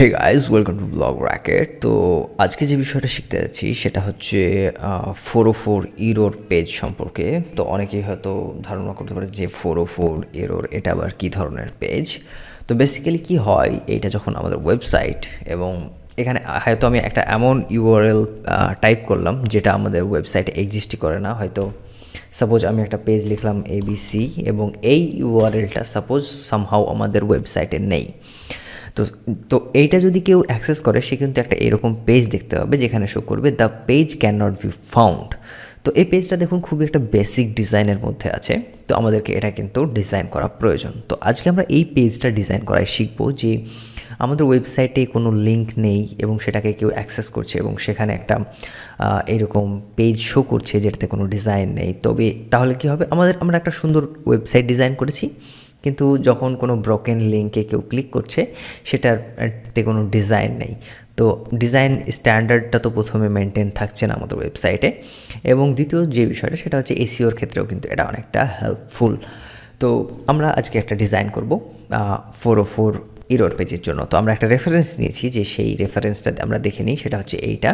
Hey guys welcome to blog racket তো আজকে যে বিষয়টা শিখতে যাচ্ছি, সেটা হচ্ছে four o four error page সম্পর্কে। তো অনেকেই হয়তো ধারণা করতে পারে যে ফোর ও ফোর ইরোর এটা আবার কী ধরনের পেজ তো বেসিক্যালি কি হয়, এইটা যখন আমাদের ওয়েবসাইট এবং এখানে, হয়তো আমি একটা এমন ইউআরএল টাইপ করলাম যেটা আমাদের ওয়েবসাইটে এক্সিস্টই করে না। হয়তো সাপোজ আমি একটা পেজ লিখলাম এবিসি এবং এই ইউআরএলটা সাপোজ সামহাও আমাদের ওয়েবসাইটে নেই। তো তো এইটা যদি কেউ অ্যাক্সেস করে, সে কিন্তু একটা এরকম পেজ দেখতে পাবে যেখানে শো করবে the page can not be found তো এই পেজটা দেখুন, খুবই একটা বেসিক ডিজাইনের মধ্যে আছে। তো আমাদেরকে এটা কিন্তু ডিজাইন করা প্রয়োজন। তো আজকে আমরা এই পেজটা ডিজাইন করাই শিখব যে আমাদের ওয়েবসাইটে কোনো লিঙ্ক নেই এবং সেটাকে কেউ অ্যাক্সেস করছে এবং সেখানে একটা এরকম পেজ শো করছে যেটাতে কোনো ডিজাইন নেই। তবে তাহলে কি হবে? আমাদের, আমরা একটা সুন্দর ওয়েবসাইট ডিজাইন করেছি। কিন্তু যখন কোনো ব্রোকেন লিঙ্কে কেউ ক্লিক করছে সেটারতে কোনো ডিজাইন নেই। তো ডিজাইন স্ট্যান্ডার্ডটা তো প্রথমে মেনটেন থাকছে না আমাদের ওয়েবসাইটে এবং দ্বিতীয় যে বিষয়টা, সেটা হচ্ছে এসিওর ক্ষেত্রেও কিন্তু এটা অনেকটা হেল্পফুল তো আমরা আজকে একটা ডিজাইন করব ফোর ও ফোর ইরোর পেজের জন্য। তো আমরা একটা রেফারেন্স নিয়েছি যে সেই রেফারেন্সটা আমরা দেখে নিই, সেটা হচ্ছে এইটা।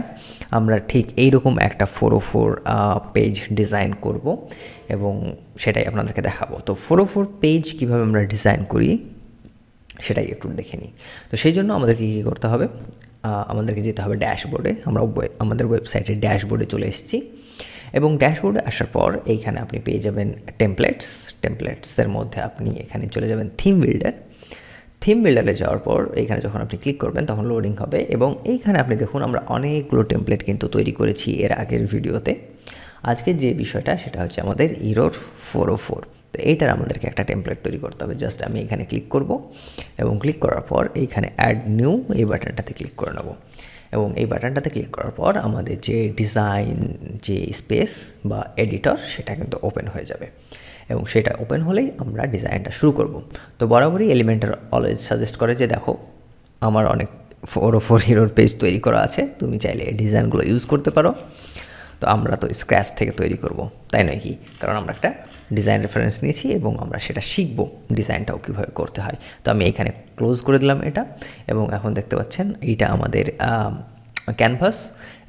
আমরা ঠিক এইরকম একটা four o four page design করব এবং সেটাই আপনাদেরকে দেখাবো। তো ফোর ও ফোর পেজ কীভাবে আমরা ডিজাইন করি, সেটাই একটু দেখে নিই। তো সেই জন্য আমাদেরকে কী করতে হবে? আমাদেরকে যেতে হবে ড্যাশবোর্ডে। আমরা আমাদের ওয়েবসাইটের ড্যাশবোর্ডে চলে এসেছি এবং ড্যাশবোর্ডে আসার পর এইখানে আপনি পেয়ে যাবেন টেমপ্লেটস টেমপ্লেটসের মধ্যে আপনি এখানে চলে যাবেন থিম বিল্ডার থিম বিল্ডারে যাওয়ার পর এইখানে যখন আপনি ক্লিক করবেন, তখন লোডিং হবে এবং এইখানে আপনি দেখুন আমরা অনেকগুলো টেমপ্লেট কিন্তু তৈরি করেছি এর আগের ভিডিওতে। আজকে যে বিষয়টা, সেটা হচ্ছে আমাদের ইরোর ফোর ও ফোর তো এইটার আমাদেরকে একটা টেমপ্লেট তৈরি করতে হবে। জাস্ট আমি এখানে ক্লিক করব এবং ক্লিক করার পর এইখানে অ্যাড নিউ এই বাটনটাতে ক্লিক করে নেব। এবং এই বাটনটাতে ক্লিক করার পর আমাদের যে ডিজাইন যে স্পেস বা এডিটর সেটা কিন্তু ওপেন হয়ে যাবে। এবং সেটা ওপেন হলেই আমরা ডিজাইনটা শুরু করব। তো বরাবরই এলিমেন্টার অলওয়েজ সাজেস্ট করে যে, দেখো, আমার অনেক ফোর ও ফোর হিরোর পেজ তৈরি করা আছে, তুমি চাইলে এই ডিজাইনগুলো ইউজ করতে পারো। তো আমরা তো স্ক্র্যাচ থেকে তৈরি করব, তাই নয় কি? কারণ আমরা একটা ডিজাইন রেফারেন্স নিয়েছি এবং আমরা সেটা শিখব ডিজাইনটাও কীভাবে করতে হয়। তো আমি এখানে ক্লোজ করে দিলাম এটা এবং এখন দেখতে পাচ্ছেন, এইটা আমাদের ক্যানভাস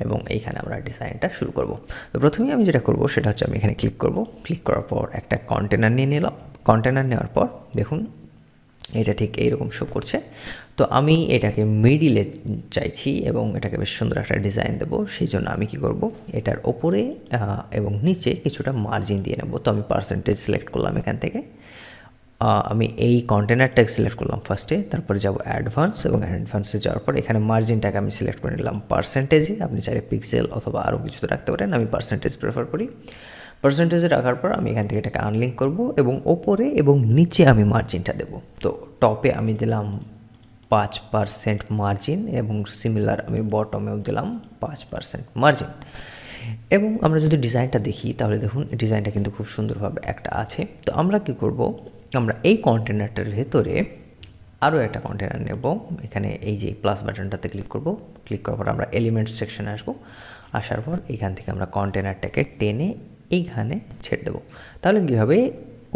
এবং এইখানে আমরা ডিজাইনটা শুরু করব। তো প্রথমেই আমি যেটা করব সেটা হচ্ছে আমি এখানে ক্লিক করব। ক্লিক করার পর একটা কন্টেনার নিয়ে নিলাম। কন্টেনার নেওয়ার পর দেখুন, এটা ঠিক এইরকম শো করছে। তো আমি এটাকে মিডিলে চাইছি এবং এটাকে বেশ সুন্দর একটা ডিজাইন দেবো। সেই জন্য আমি কি করব, এটার ওপরে এবং নিচে কিছুটা মার্জিন দিয়ে নেব। তো আমি পার্সেন্টেজ সিলেক্ট করলাম এখান থেকে। আমি এই কন্টেনারটাকে সিলেক্ট করলাম ফার্স্টে তারপরে যাব অ্যাডভান্স এবং অ্যাডভান্সে যাওয়ার পর এখানে মার্জিনটাকে আমি সিলেক্ট করে নিলাম পার্সেন্টেজে আপনি চাইলে পিক্সেল অথবা আরও কিছুতে রাখতে পারেন, আমি পার্সেন্টেজ প্রেফার করি। পার্সেন্টেজে রাখার পর আমি এখান থেকে এটাকে আনলিঙ্ক করব এবং ওপরে এবং নিচে আমি মার্জিনটা দেব। তো টপে আমি দিলাম পাঁচ পার্সেন্ট মার্জিন এবং সিমিলার আমি বটমেও দিলাম পাঁচ পার্সেন্ট মার্জিন এবং আমরা যদি ডিজাইনটা দেখি, তাহলে দেখুন ডিজাইনটা কিন্তু খুব সুন্দরভাবে একটা আছে। তো আমরা কি করব? আমরা এই কন্টেনারটার ভেতরে আরও একটা কন্টেনার নেব। এখানে এই যে প্লাস বাটনটাতে ক্লিক করব। ক্লিক করার পর আমরা এলিমেন্টস সেকশনে আসব। আসার পর এইখান থেকে আমরা কন্টেনারটাকে টেনে এইখানে ছেড়ে দেবো। তাহলে কী হবে?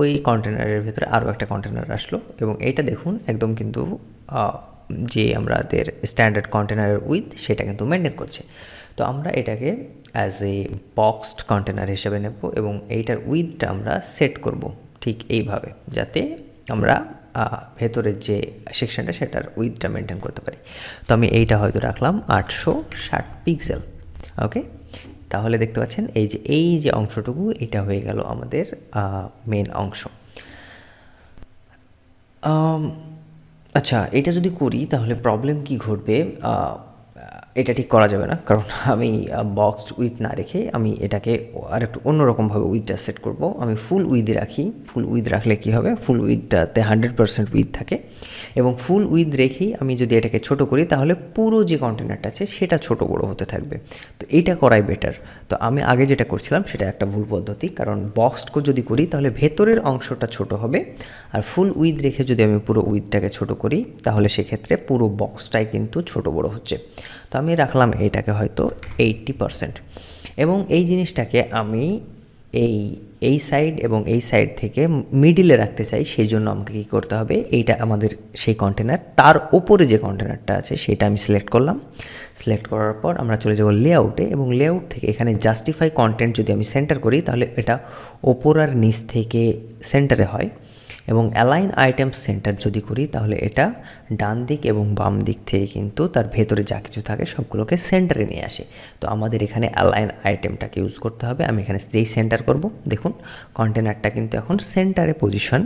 ওই কন্টেনারের ভেতরে আরও একটা কন্টেনার আসলো এবং এইটা দেখুন, একদম কিন্তু যে আমাদের স্ট্যান্ডার্ড কন্টেনারের উইথ সেটা কিন্তু মেনটেন করছে। তো আমরা এটাকে অ্যাজ এ বক্সড কন্টেনার হিসেবে নেব এবং এইটার উইথটা আমরা সেট করব। ঠিক এইভাবে, যাতে আমরা ভেতরের যে সেকশনটা সেটার উইথটা মেনটেন করতে পারি। তো আমি এইটা হয়তো রাখলাম আটশো ষাট পিক্সেল ওকে তাহলে দেখতে পাচ্ছেন, এই যে এই যে অংশটুকু, এটা হয়ে গেল আমাদের মেন অংশ। আচ্ছা এটা যদি করি, তাহলে প্রবলেম কি ঘটবে? এটা ঠিক করা যাবে না। কারণ আমি বক্সড উইথ না রেখে আমি এটাকে আর একটু অন্যরকমভাবে উইথটা সেট করব। আমি ফুল উইথ রাখি। ফুল উইথ রাখলে কি হবে? ফুল উইথটাতে হান্ড্রেড পারসেন্ট উইথ থাকে। এবং ফুল উইথ রেখেই আমি যদি এটাকে ছোট করি, তাহলে পুরো যে কন্টেনারটা আছে, সেটা ছোট বড় হতে থাকবে। তো এইটা করাই বেটার তো আমি আগে যেটা করছিলাম, সেটা একটা ভুল পদ্ধতি। কারণ বক্সড যদি করি, তাহলে ভেতরের অংশটা ছোট হবে। আর ফুল উইথ রেখে যদি আমি পুরো উইথটাকে ছোট করি, তাহলে সেক্ষেত্রে পুরো বক্সটাই কিন্তু ছোট বড় হচ্ছে। তো আমি রাখলাম এইটাকে হয়তো এইটটি পারসেন্ট এবং এই জিনিসটাকে আমি এই এই সাইড এবং এই সাইড থেকে মিডিলে রাখতে চাই, সেই জন্য আমাকে কী করতে হবে, এইটা আমাদের সেই কন্টেনার তার ওপরে যে কন্টেনারটা আছে সেটা আমি সিলেক্ট করলাম। সিলেক্ট করার পর আমরা চলে যাব লেআউটে এবং লেআউট থেকে এখানে জাস্টিফাই কন্টেন্ট যদি আমি সেন্টার করি, তাহলে এটা ওপর আর নিচ থেকে সেন্টারে হয়। এবং অ্যালাইন আইটেম সেন্টার যদি করি, তাহলে এটা ডান দিক এবং বাম দিক থেকে কিন্তু তার ভেতরে যা কিছু থাকে সবগুলোকে সেন্টারে নিয়ে আসে। তো আমাদের এখানে অ্যালাইন আইটেমটাকে ইউজ করতে হবে। আমি এখানে যেই সেন্টার করব, দেখুন কন্টেনারটা কিন্তু এখন সেন্টারে পজিশন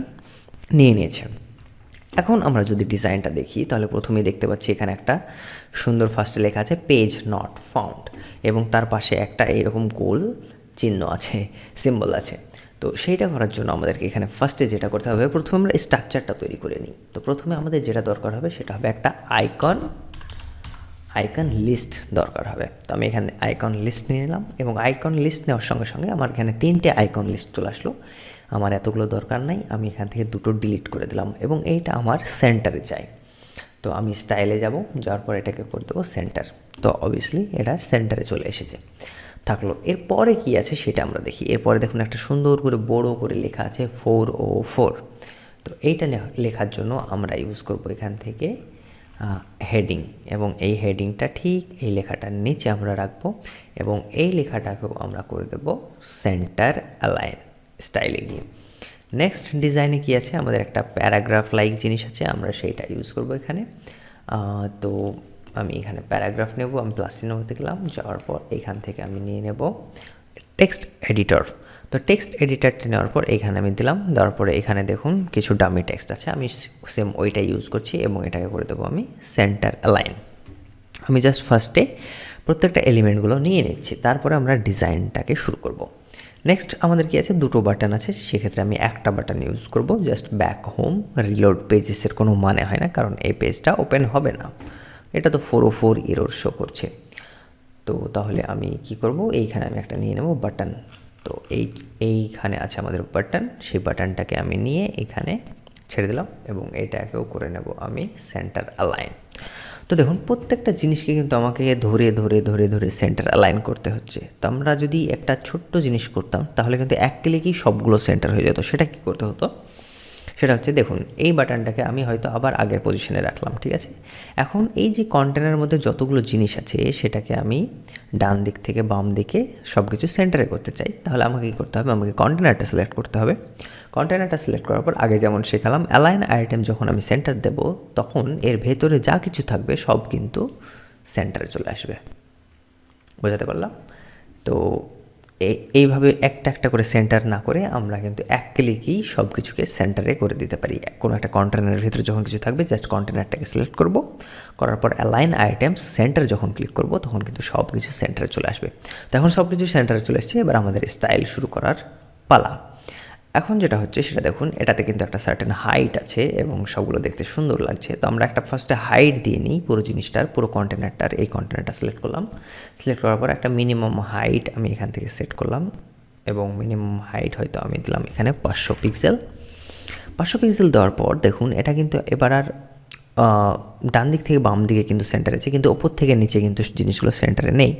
নিয়ে নিয়েছে। এখন আমরা যদি ডিজাইনটা দেখি, তাহলে প্রথমেই দেখতে পাচ্ছি এখানে একটা সুন্দর ফার্স্টে লেখা আছে পেজ নট ফাউন্ড এবং তার পাশে একটা এরকম গোল চিহ্ন আছে সিম্বল আছে। তো সেইটা করার জন্য আমাদেরকে এখানে ফার্স্টে যেটা করতে হবে, প্রথমে আমরা স্ট্রাকচারটা তৈরি করে নিই। তো প্রথমে আমাদের যেটা দরকার হবে, সেটা হবে একটা আইকন আইকন লিস্ট দরকার হবে। তো আমি এখানে আইকন লিস্ট নিয়ে নিলাম এবং আইকন লিস্ট নেওয়ার সঙ্গে সঙ্গে আমার এখানে তিনটে আইকন লিস্ট চলে আসলো। আমার এতগুলো দরকার নাই, আমি এখান থেকে দুটো ডিলিট করে দিলাম এবং এইটা আমার সেন্টারে চাই তো আমি স্টাইলে যাব, যাওয়ার পর এটাকে করে দেবো সেন্টার তো অবভিয়াসলি এটা সেন্টারে চলে এসেছে। থাকল। এরপরে কি আছে সেটা আমরা দেখি। এরপরে দেখুন একটা সুন্দর করে বড় করে লেখা আছে ফোর ও ফোর। তো এইটা লেখার জন্য আমরা ইউজ করব এখান থেকে হেডিং এবং এই হেডিংটা ঠিক এই লেখাটার নিচে আমরা রাখব এবং এই লেখাটাকেও আমরা করে দেব সেন্টার অ্যালাইন স্টাইলে গিয়ে। নেক্সট ডিজাইনে কি আছে? আমাদের একটা প্যারাগ্রাফ লাইক জিনিস আছে, আমরা সেইটা ইউজ করব এখানে। তো আমি এখানে প্যারাগ্রাফ নেব, আমি প্লাস চিহ্ন হতে গেলাম, যাওয়ার পর এখান থেকে আমি নিয়ে নেব টেক্সট এডিটর তো টেক্সট এডিটারটা নেওয়ার পর এখানে আমি দিলাম, দেওয়ার পরে এখানে দেখুন কিছু ডামি টেক্সট আছে, আমি সেম ওইটা ইউজ করছি এবং এটাকে করে দেবো আমি সেন্টার অ্যালাইন আমি জাস্ট ফার্স্টে প্রত্যেকটা এলিমেন্টগুলো নিয়ে নিচ্ছি, তারপরে আমরা ডিজাইনটাকে শুরু করব। নেক্সট আমাদের কি আছে? দুটো বাটন আছে, সেক্ষেত্রে আমি একটা বাটন ইউজ করব জাস্ট ব্যাক হোম রিলোড পেজেসের কোনো মানে হয় না, কারণ এই পেজটা ওপেন হবে না। এটা তো ফোর ও ফোর ইরোর শো করছে। তো তাহলে আমি কি করব? এইখানে আমি একটা নিয়ে নেব বাটন তো এই, এইখানে আছে আমাদের বাটন সেই বাটনটাকে আমি নিয়ে এখানে ছেড়ে দিলাম এবং এটাকেও করে নেব আমি সেন্টার অ্যালাইন তো দেখুন, প্রত্যেকটা জিনিসকে কিন্তু আমাকে ধরে ধরে ধরে ধরে সেন্টার অ্যালাইন করতে হচ্ছে। তো আমরা যদি একটা ছোট্ট জিনিস করতাম, তাহলে কিন্তু এক ক্লিকেই সবগুলো সেন্টার হয়ে যেত। সেটা কী করতে হতো? সেটা হচ্ছে দেখুন, এই বাটনটাকে আমি হয়তো আবার আগের পজিশনে রাখলাম, ঠিক আছে? এখন এই যে কন্টেনারের মধ্যে যতগুলো জিনিস আছে, সেটাকে আমি ডান দিক থেকে বাম দিকে সব কিছু সেন্টারে করতে চাই। তাহলে আমাকে কী করতে হবে? আমাকে কন্টেনারটা সিলেক্ট করতে হবে। কন্টেনারটা সিলেক্ট করার পর আগে যেমন শেখালাম অ্যালাইন আইটেম যখন আমি সেন্টার দেব, তখন এর ভেতরে যা কিছু থাকবে, সব কিন্তু সেন্টারে চলে আসবে। বোঝাতে পারলাম? তো এইভাবে একটা একটা করে সেন্টার না করে আমরা কিন্তু এক ক্লিকই সব কিছুকে সেন্টারে করে দিতে পারি। কোনো একটা কন্টেনারের ভিতরে যখন কিছু থাকবে জাস্ট কন্টেনারটাকে সিলেক্ট করব। করার পর অ্যালাইন আইটেমস সেন্টার যখন ক্লিক করব, তখন কিন্তু সব কিছু সেন্টারে চলে আসবে। তো এখন সব কিছু সেন্টারে চলে আসছে এবার আমাদের স্টাইল শুরু করার পালা। এখন যেটা হচ্ছে সেটা দেখুন, এটাতে কিন্তু একটা সার্টেন হাইট আছে এবং সবগুলো দেখতে সুন্দর লাগছে। তো আমরা একটা ফার্স্টে হাইট দিয়ে নিই পুরো জিনিসটার, পুরো কন্টেনারটার এই কন্টেনারটা সিলেক্ট করলাম। সিলেক্ট করার পর একটা মিনিমাম হাইট আমি এখান থেকে সেট করলাম এবং মিনিমাম হাইট হয়তো আমি দিলাম এখানে পাঁচশো পিক্সেল পাঁচশো পিক্সেল দেওয়ার পর দেখুন, এটা কিন্তু এবার আর ডান দিক থেকে বাম দিকে কিন্তু সেন্টারে আছে, কিন্তু ওপর থেকে নিচে কিন্তু জিনিসগুলো সেন্টারে নেই।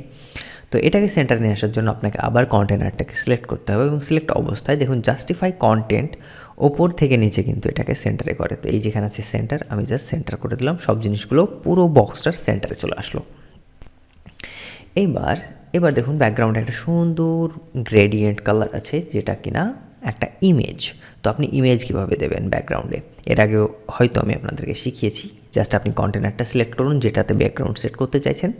তো এটাকে সেন্টারে নিয়ে আসার জন্য আপনাকে আবার কন্টেনারটাকে সিলেক্ট করতে হবে এবং সিলেক্ট অবস্থায় দেখুন জাস্টিফাই কন্টেন্ট ওপর থেকে নিচে কিন্তু এটাকে সেন্টারে করে। তো এই যেখানে আছে সেন্টার আমি জাস্ট সেন্টার করে দিলাম, সব জিনিসগুলো পুরো বক্সটার সেন্টারে চলে আসলো। এইবার, এবার দেখুন ব্যাকগ্রাউন্ডে একটা সুন্দর গ্রেডিয়েন্ট কালার আছে, যেটা কিনা একটা ইমেজ তো আপনি ইমেজ কীভাবে দেবেন ব্যাকগ্রাউন্ডে এর আগেও হয়তো আমি আপনাদেরকে শিখিয়েছি জাস্ট আপনি কন্টেনারটা সিলেক্ট করুন, যেটাতে ব্যাকগ্রাউন্ড সেট করতে চাইছেন।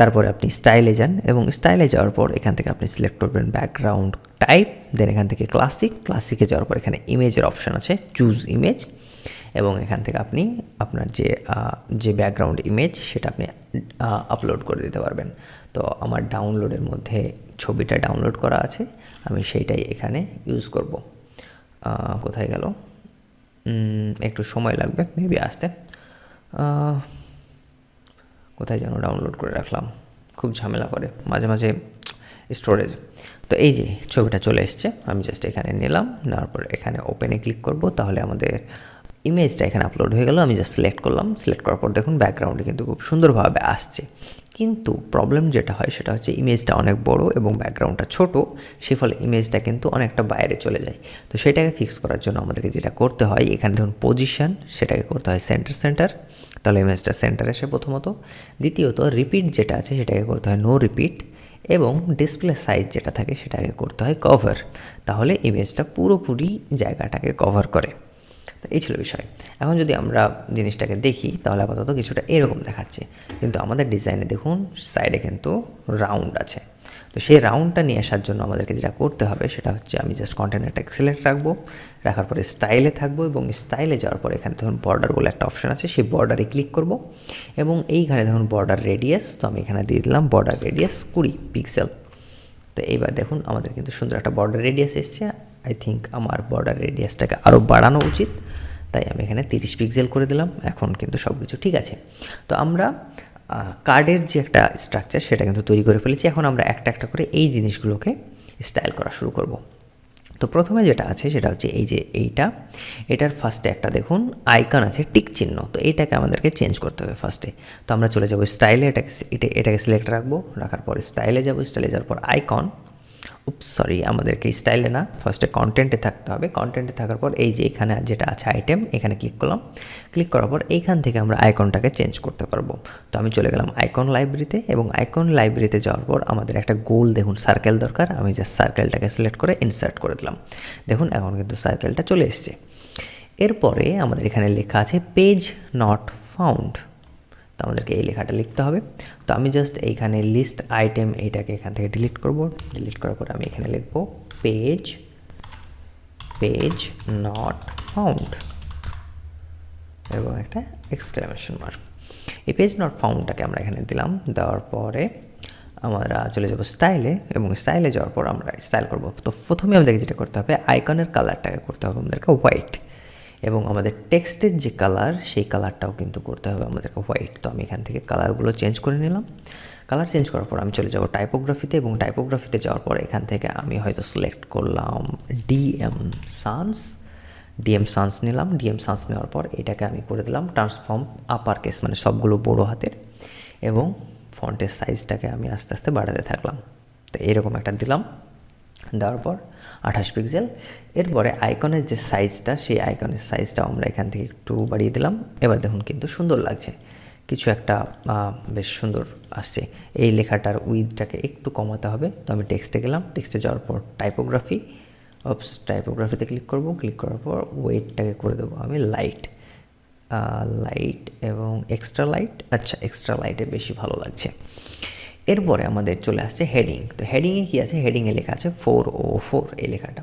তারপরে আপনি স্টাইলে যান এবং স্টাইলে যাওয়ার পর এখান থেকে আপনি সিলেক্ট করবেন ব্যাকগ্রাউন্ড টাইপ দেন এখান থেকে ক্লাসিক ক্লাসিকে যাওয়ার পর এখানে ইমেজের অপশান আছে চুজ ইমেজ এবং এখান থেকে আপনি আপনার যে যে ব্যাকগ্রাউন্ড ইমেজ সেটা আপনি আপলোড করে দিতে পারবেন। তো আমার ডাউনলোডের মধ্যে ছবিটা ডাউনলোড করা আছে, আমি সেইটাই এখানে ইউজ করব। কোথায় গেল? একটু সময় লাগবে মেবি আসতে। কোথায় যেন ডাউনলোড করে রাখলাম। খুব ঝামেলা করে, মাঝে মাঝে স্টোরেজ তো এই যে ছবিটা চলে এসছে, আমি জাস্ট এখানে নিলাম, নেওয়ার পর এখানে ওপেনে ক্লিক করব, তাহলে আমাদের ইমেজটা এখানে আপলোড হয়ে গেল, আমি জাস্ট সিলেক্ট করলাম। সিলেক্ট করার পর দেখুন ব্যাকগ্রাউন্ডে কিন্তু খুব সুন্দরভাবে আসছে। কিন্তু প্রবলেম যেটা হয়, সেটা হচ্ছে ইমেজটা অনেক বড় এবং ব্যাকগ্রাউন্ডটা ছোট সে ফলে ইমেজটা কিন্তু অনেকটা বাইরে চলে যায়। তো সেটাকে ফিক্স করার জন্য আমাদেরকে যেটা করতে হয়, এখানে ধরুন পজিশন সেটাকে করতে হয় সেন্টার সেন্টার তাহলে ইমেজটা সেন্টার এসে প্রথমত, দ্বিতীয়ত রিপিট যেটা আছে সেটাকে করতে হয় নো রিপিট এবং ডিসপ্লে সাইজ যেটা থাকে সেটাকে করতে হয় কভার তাহলে ইমেজটা পুরোপুরি জায়গাটাকে কভার করে। এই ছিল বিষয়। এখন যদি আমরা জিনিসটাকে দেখি, তাহলে আপাতত কিছুটা এরকম দেখাচ্ছে। কিন্তু আমাদের ডিজাইনে দেখুন সাইডে কিন্তু রাউন্ড আছে। তো সেই রাউন্ডটা নিয়ে আসার জন্য আমাদেরকে যেটা করতে হবে সেটা হচ্ছে আমি জাস্ট কন্টেনারটাকে সিলেক্ট রাখব। রাখার পরে স্টাইলে থাকব এবং স্টাইলে যাওয়ার পরে এখানে ধরুন বর্ডার বলে একটা অপশন আছে, সেই বর্ডারে ক্লিক করব এবং এইখানে ধরুন বর্ডার রেডিয়াস তো আমি এখানে দিয়ে দিলাম বর্ডার রেডিয়াস কুড়ি পিক্সেল তো এইবার দেখুন আমাদের কিন্তু সুন্দর একটা বর্ডার রেডিয়াস এসছে। আই থিঙ্ক আমার বর্ডার রেডিয়াসটাকে আরও বাড়ানো উচিত। তাই আমি এখানে তিরিশ পিক্সেল করে দিলাম। এখন কিন্তু সব কিছু ঠিক আছে। তো আমরা কার্ডের যে একটা স্ট্রাকচার সেটা কিন্তু তৈরি করে ফেলেছি। এখন আমরা একটা একটা করে এই জিনিসগুলোকে স্টাইল করা শুরু করব। তো প্রথমে যেটা আছে সেটা হচ্ছে এই যে এইটা। এটার ফার্স্টে একটা দেখুন আইকন আছে টিক চিহ্ন। তো এইটাকে আমাদেরকে চেঞ্জ করতে হবে ফার্স্টে তো আমরা চলে যাব স্টাইলে এটাকে এটা এটাকে সিলেক্ট রাখব। রাখার পর স্টাইলে যাব স্টাইলে যাওয়ার পর আইকন উপস সরি আমাদেরকে স্টাইলে না ফার্স্টে কন্টেন্টে থাকতে হবে। কন্টেন্টে থাকার পর এই যে এখানে যেটা আছে আইটেম এখানে ক্লিক করলাম। ক্লিক করার পর এইখান থেকে আমরা আইকনটাকে চেঞ্জ করতে পারব। তো আমি চলে গেলাম আইকন লাইব্রেরিতে এবং আইকন লাইব্রেরিতে যাওয়ার পর আমাদের একটা গোল দেখুন সার্কেল দরকার। আমি জাস্ট সার্কেলটাকে সিলেক্ট করে ইনসার্ট করে দিলাম। দেখুন, এখন কিন্তু সার্কেলটা চলে এসছে। এরপরে আমাদের এখানে লেখা আছে পেজ নট ফাউন্ড তো আমাদেরকে এই লেখাটা লিখতে হবে। তো আমি জাস্ট এইখানে লিস্ট আইটেম এইটাকে এখান থেকে ডিলিট করব। ডিলিট করার পর আমি এখানে লিখব পেজ পেজ নট ফাউন্ড এবং একটা এক্সক্লামেশন মার্ক এই পেজ নট ফাউন্ডটাকে আমরা এখানে দিলাম। দেওয়ার পরে আমরা চলে যাব স্টাইলে এবং স্টাইলে যাওয়ার পর আমরা স্টাইল করব। তো প্রথমে আমাদেরকে যেটা করতে হবে আইকনের কালারটাকে করতে হবে আমাদেরকে হোয়াইট এবং আমাদের টেক্সটের যে কালার সেই কালারটাও কিন্তু করতে হবে আমাদেরকে হোয়াইট তো আমি এখান থেকে কালারগুলো চেঞ্জ করে নিলাম। কালার চেঞ্জ করার পর আমি চলে যাব টাইপোগ্রাফিতে এবং টাইপোগ্রাফিতে যাওয়ার পর এখান থেকে আমি হয়তো সিলেক্ট করলাম ডিএম সানস ডিএম সান্স নিলাম। ডিএম সান্স নেওয়ার পর এটাকে আমি করে দিলাম ট্রান্সফর্ম আপার কেস মানে সবগুলো বড় হাতের এবং ফন্টের সাইজটাকে আমি আস্তে আস্তে বাড়াতে থাকলাম। তো এরকম একটা দিলাম। দেওয়ার পর আঠাশ পিক্সেল এরপরে আইকনের যে সাইজটা সেই আইকনের সাইজটাও আমরা এখান থেকে একটু বাড়িয়ে দিলাম। এবার দেখুন কিন্তু সুন্দর লাগছে। কিছু একটা বেশ সুন্দর আসছে। এই লেখাটার উইথটাকে একটু কমাতে হবে। তো আমি টেক্সটে গেলাম। টেক্সটে যাওয়ার পর টাইপোগ্রাফি অপস টাইপোগ্রাফিতে ক্লিক করব। ক্লিক করার পর ওয়েটটাকে করে দেবো আমি লাইট লাইট এবং এক্সট্রা লাইট আচ্ছা এক্সট্রা লাইটে বেশি ভালো লাগছে। এরপরে আমাদের চলে আসছে হেডিং তো হেডিংয়ে কী আছে? হেডিংয়ে লেখা আছে ফোর ও ফোর এই লেখাটা।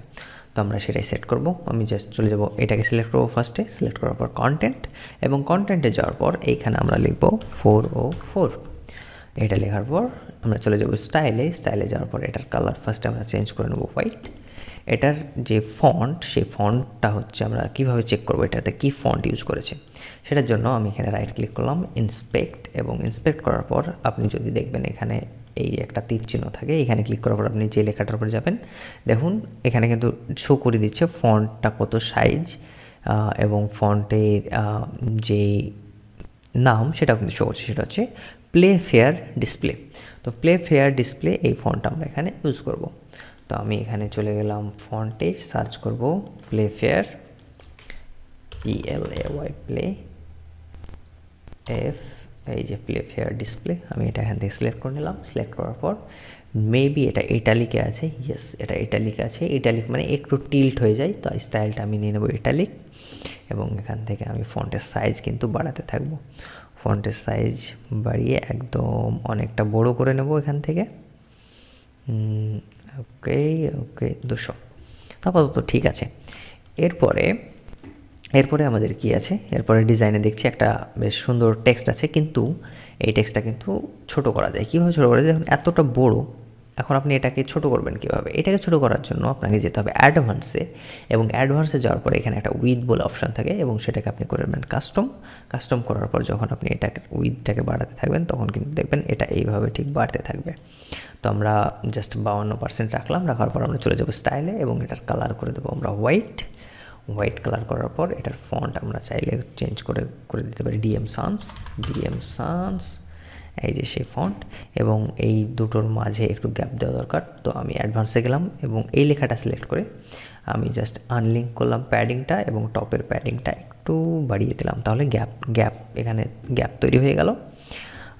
তো আমরা সেটাই সেট করব। আমি জাস্ট চলে যাব এটাকে সিলেক্ট করব ফার্স্টে সিলেক্ট করার পর কন্টেন্ট এবং কন্টেন্টে যাওয়ার পর এইখানে আমরা লিখব ফোর ও ফোর এটা লেখার পর আমরা চলে যাব স্টাইলে স্টাইলে যাওয়ার পর এটার কালার ফার্স্টে আমরা চেঞ্জ করে নেব হোয়াইট এটার যে ফন্ট সেই ফন্টটা হচ্ছে আমরা কীভাবে চেক করব? এটাতে কী ফন্ট ইউজ করেছে? সেটার জন্য আমি এখানে রাইট ক্লিক করলাম ইন্সপেক্ট এবং ইন্সপেক্ট করার পর আপনি যদি দেখবেন এখানে এই একটা তীর চিহ্ন থাকে, এখানে ক্লিক করার পর আপনি যে লেখাটার উপরে যাবেন, দেখুন এখানে কিন্তু শো করে দিচ্ছে ফন্টটা কত সাইজ এবং ফন্টের যে নাম সেটাও কিন্তু শো করছে। সেটা হচ্ছে প্লে ফেয়ার ডিসপ্লে তো প্লে ফেয়ার ডিসপ্লে এই ফন্টটা আমরা এখানে ইউজ করব। তো আমি এখানে চলে গেলাম ফন্টে সার্চ করব Playfair P L A Y play F এই যে প্লে ফেয়ার ডিসপ্লে আমি এটা এখান থেকে সিলেক্ট করে নিলাম সিলেক্ট করার পর মেবি এটা ইটালিকে আছে ইয়েস এটা এটালিক আছে ইটালিক মানে একটু টিল্ট হয়ে যায়, তো স্টাইলটা আমি নিয়ে নেব এটালিক এবং এখান থেকে আমি ফন্টের সাইজ কিন্তু বাড়াতে থাকব। ফন্টের সাইজ বাড়িয়ে একদম অনেকটা বড় করে নেব এখান থেকে। ওকে ওকে দুশো। আপাতত ঠিক আছে। এরপরে এরপরে আমাদের কি আছে? এরপরে ডিজাইনে দেখছি একটা বেশ সুন্দর টেক্সট আছে, কিন্তু এই টেক্সটটা কিন্তু ছোট করা যায়। কীভাবে ছোটো করা যায়? এতটা বড় এখন আপনি এটাকে ছোট করবেন কীভাবে? এটাকে ছোট করার জন্য আপনাকে যেতে হবে অ্যাডভান্সে এবং অ্যাডভান্সে যাওয়ার পরে এখানে একটা উইথ বলে অপশান থাকে এবং সেটাকে আপনি করে নেবেন কাস্টম কাস্টম করার পর যখন আপনি এটাকে উইথটাকে বাড়াতে থাকবেন তখন কিন্তু দেখবেন এটা এইভাবে ঠিক বাড়তে থাকবে। তো আমরা জাস্ট বাউন্ন পার্সেন্ট রাখলাম, রাখার পর আমরা চলে যাব স্টাইলে এবং এটার কালার করে দেবো আমরা হোয়াইট হোয়াইট কালার করার পর এটার ফন্ট আমরা চাইলে চেঞ্জ করে করে দিতে পারি ডিএম সানস ডিএম সানস এই যে সেই ফন্ট এবং এই দুটোর মাঝে একটু গ্যাপ দেওয়া দরকার, তো আমি অ্যাডভান্সে গেলাম এবং এই লেখাটা সিলেক্ট করে আমি জাস্ট আনলিঙ্ক করলাম প্যাডিংটা এবং টপের প্যাডিংটা একটু বাড়িয়ে দিলাম। তাহলে গ্যাপ গ্যাপ এখানে গ্যাপ তৈরি হয়ে গেল।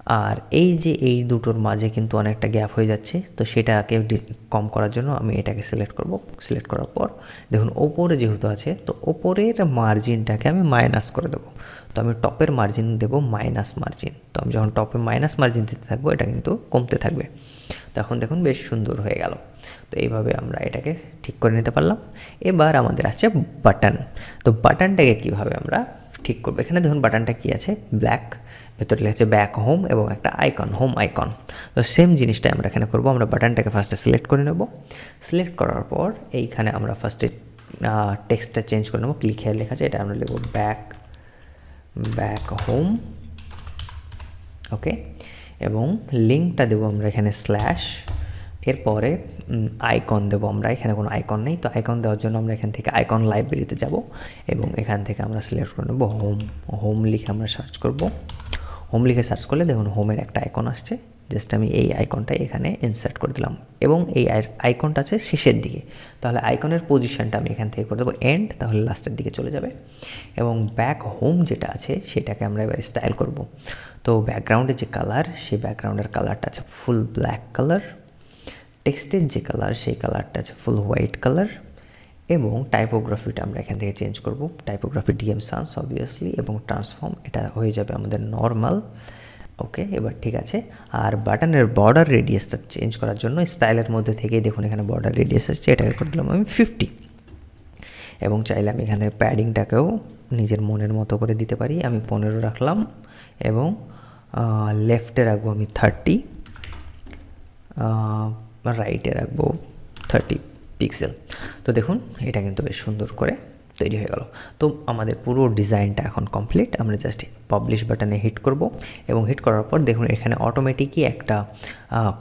আর এই যে এই দুটোর মাঝে কিন্তু অনেকটা গ্যাপ হয়ে যাচ্ছে, তো সেটাকে কম করার জন্য আমি এটাকে সিলেক্ট করব। সিলেক্ট করার পর দেখুন ওপরে যেহেতু আছে, তো ওপরের মার্জিনটাকে আমি মাইনাস করে দেবো। তো আমি টপের মার্জিন দেবো মাইনাস মার্জিন তো আমি যখন টপে মাইনাস মার্জিন দিতে থাকব, এটা কিন্তু কমতে থাকবে। তখন দেখুন বেশ সুন্দর হয়ে গেল। তো এইভাবে আমরা এটাকে ঠিক করে নিতে পারলাম। এবার আমাদের আসছে বাটন তো বাটনটাকে কীভাবে আমরা ঠিক করব। এখানে দেখুন বাটনটা কী আছে? ব্ল্যাক ভেতরে লেগেছে ব্যাক হোম এবং একটা আইকন হোম আইকন তো সেম জিনিসটাই আমরা এখানে করব। আমরা বাটনটাকে ফার্স্টে সিলেক্ট করে নেব। সিলেক্ট করার পর এইখানে আমরা ফার্স্টে টেক্সটটা চেঞ্জ করে নেব। ক্লিক হেয়ার লেখা আছে, এটা আমরা লিখব ব্যাক ব্যাক হোম ওকে এবং লিঙ্কটা দেবো আমরা এখানে স্ল্যাশ এরপরে আইকন দেবো আমরা। এখানে কোনো আইকন নেই, তো আইকন দেওয়ার জন্য আমরা এখান থেকে আইকন লাইব্রেরিতে যাব এবং এখান থেকে আমরা সিলেক্ট করে নেব হোম হোম লিখে আমরা সার্চ করব। হোম লিখে সার্চ করলে দেখুন হোমের একটা আইকন আসছে। জাস্ট আমি এই আইকনটা এখানে ইনসার্ট করে দিলাম। এবং এই আইকনটা আছে শেষের দিকে। তাহলে আইকনের পজিশনটা আমি এখান থেকে করে দেবো এন্ড তাহলে লাস্টের দিকে চলে যাবে। এবং ব্যাক হোম যেটা আছে, সেটাকে আমরা এবার স্টাইল করব। তো ব্যাকগ্রাউন্ডের যে কালার সেই ব্যাকগ্রাউন্ডের কালারটা আছে ফুল ব্ল্যাক কালার টেক্সটের যে কালার সেই কালারটা আছে ফুল হোয়াইট কালার এবং টাইপোগ্রাফিটা আমরা এখান থেকে চেঞ্জ করব। টাইপোগ্রাফি ডিএম সান্স অবভিয়াসলি এবং ট্রান্সফর্ম এটা হয়ে যাবে আমাদের নর্মাল ওকে এবার ঠিক আছে। আর বাটনের বর্ডার রেডিয়াসটা চেঞ্জ করার জন্য স্টাইলের মধ্যে থেকেই দেখুন এখানে বর্ডার রেডিয়াস আসছে, এটাকে করে দিলাম আমি ফিফটি এবং চাইলে আমি এখানে প্যাডিংটাকেও নিজের মনের মতো করে দিতে পারি। আমি পনেরো রাখলাম এবং লেফটে রাখব আমি থার্টি রাইটে রাখব থার্টি পিক্সেল তো দেখুন, এটা কিন্তু বেশ সুন্দর করে তৈরি হয়ে গেল। তো আমাদের পুরো ডিজাইনটা এখন কমপ্লিট আমরা জাস্ট পাবলিশ বাটনে হিট করব এবং হিট করার পর দেখুন, এখানে অটোমেটিকই একটা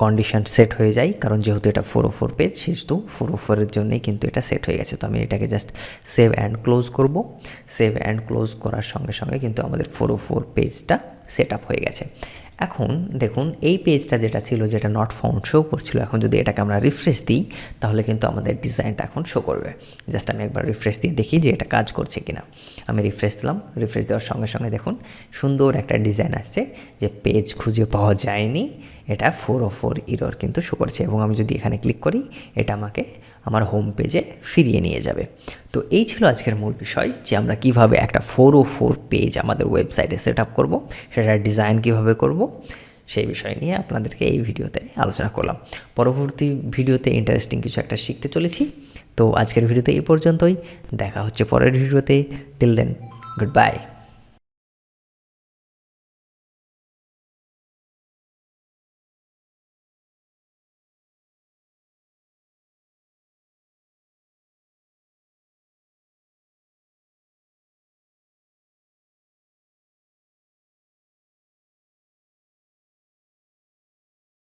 কন্ডিশন সেট হয়ে যায়। কারণ যেহেতু এটা ফোর ও ফোর পেজ সেহেতু ফোর ও ফোরের জন্যই কিন্তু এটা সেট হয়ে গেছে। তো আমি এটাকে জাস্ট সেভ অ্যান্ড ক্লোজ করব। সেভ অ্যান্ড ক্লোজ করার সঙ্গে সঙ্গে কিন্তু আমাদের ফোর ও ফোর পেজটা সেট আপ হয়ে গেছে। এখন দেখুন, এই পেজটা যেটা ছিল, যেটা নট ফাউন্ড শো করছিল, এখন যদি এটাকে আমরা রিফ্রেশ দিই, তাহলে কিন্তু আমাদের ডিজাইনটা এখন শো করবে। জাস্ট আমি একবার রিফ্রেশ দিয়ে দেখি যে এটা কাজ করছে কিনা। আমি রিফ্রেশ দিলাম রিফ্রেশ দেওয়ার সঙ্গে সঙ্গে দেখুন, সুন্দর একটা ডিজাইন আসছে, যে পেজ খুঁজে পাওয়া যায়নি। এটা ফোর ও ফোর ইরোর কিন্তু শো করছে। এবং আমি যদি এখানে ক্লিক করি, এটা আমাকে আমার হোম পেজে ফিরিয়ে নিয়ে যাবে। তো এই ছিল আজকের মূল বিষয় যে আমরা কীভাবে একটা ফোর ও ফোর পেজ আমাদের ওয়েবসাইটে সেট আপ করব, সেটার ডিজাইন কীভাবে করব, সেই বিষয় নিয়ে আপনাদেরকে এই ভিডিওতে আলোচনা করলাম। পরবর্তী ভিডিওতে ইন্টারেস্টিং কিছু একটা শিখতে চলেছি। তো আজকের ভিডিওতে এই পর্যন্তই। দেখা হচ্ছে পরের ভিডিওতে। Till then good bye